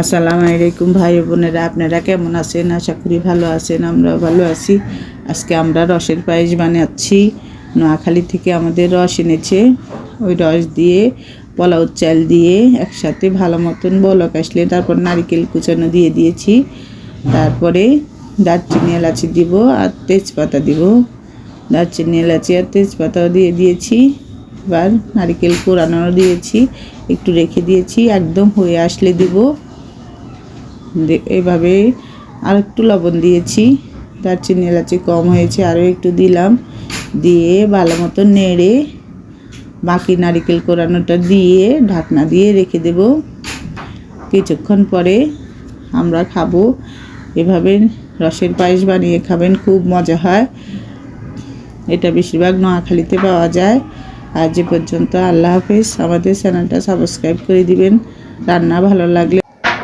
আসসালামু আলাইকুম ভাই বোনেরা, আপনারা কেমন আছেন? আশা করি ভালো আছেন, আমরাও ভালো আছি। আজকে আমরা রসের পায়েস বানাচ্ছি। নোয়াখালী থেকে আমাদের রস এনেছে। ওই রস দিয়ে পোলাও চাল দিয়ে একসাথে ভালো মতন বলক আসলে, তারপর নারকেল কুচানো দিয়ে দিয়েছি। তারপরে দারচিনি এলাচি দিব আর তেজপাতা দিব। দারচিনি, এলাচি আর তেজপাতাও দিয়ে দিয়েছি। এবার নারকেল কোরানো দিয়েছি। একটু রেখে দিয়েছি, একদম হয়ে আসলে দিব। এভাবে আর একটু লবণ দিয়েছি। দারচিনি এলাচি কম হয়েছে, আরও একটু দিলাম। দিয়ে ভালো মতো নেড়ে বাকি নারিকেল কোরানোটা দিয়ে ঢাকনা দিয়ে রেখে দেব। কিছুক্ষণ পরে আমরা খাব। এভাবে রসের পায়েস বানিয়ে খাবেন, খুব মজা হয়। এটা বেশিরভাগ নোয়াখালীতে পাওয়া যায়। আর যে পর্যন্ত আল্লাহ হাফেজ। আমাদের চ্যানেলটা সাবস্ক্রাইব করে দিবেন। রান্না ভালো লাগলে